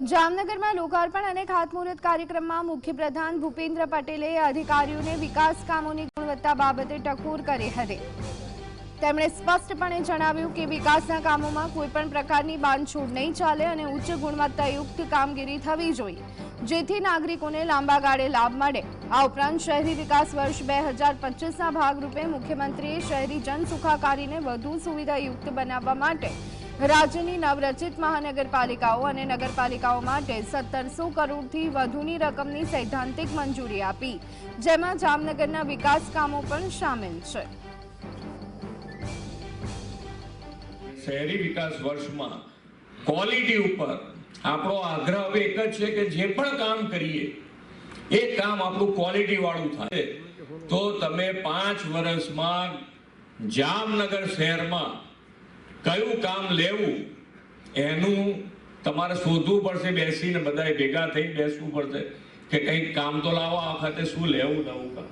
જામનગરમાં લોકાર્પણ અને ખાતમુહૂર્ત કાર્યક્રમમાં મુખ્યપ્રધાન ભૂપેન્દ્ર પટેલે અધિકારીઓને વિકાસ કામોની ગુણવત્તા બાબતે ટકોર કરી હતી તેમણે સ્પષ્ટપણે જણાવ્યું કે વિકાસના કામોમાં કોઈપણ પ્રકારની બાંધછોડ નહીં ચાલે અને ઉચ્ચ ગુણવત્તાયુક્ત કામગીરી થવી જોઈએ, જેથી નાગરિકોને લાંબા ગાળે લાભ મળે. આ ઉપરાંત શહેરી વિકાસ વર્ષ બે હજાર પચીસના ભાગરૂપે મુખ્યમંત્રીએ શહેરી જન સુખાકારીને વધુ સુવિધાયુક્ત બનાવવા માટે રાજ્યની નવરચિત મહાનગરપાલિકાઓ અને નગરપાલિકાઓ માટે સત્તરસો કરોડથી વધુની રકમની સૈદ્ધાંતિક મંજૂરી આપી, જેમાં જામનગરના વિકાસ કામો પણ સામેલ છે. શહેરી વિકાસ વર્ષમાં ક્વોલિટી ઉપર આપણો આગ્રહ હવે એક જ છે કે જે પણ કામ કરીએ, એ કામ આપણું ક્વોલિટી વાળું થાય. તો તમે પાંચ વર્ષમાં જામનગર શહેરમાં કયું કામ લેવું, એનું તમારે શોધવું પડશે, બેસીને બધાએ ભેગા થઈ બેસવું પડશે કે કંઈક કામ તો લાવો, આ વખતે શું લેવું, નવું કામ.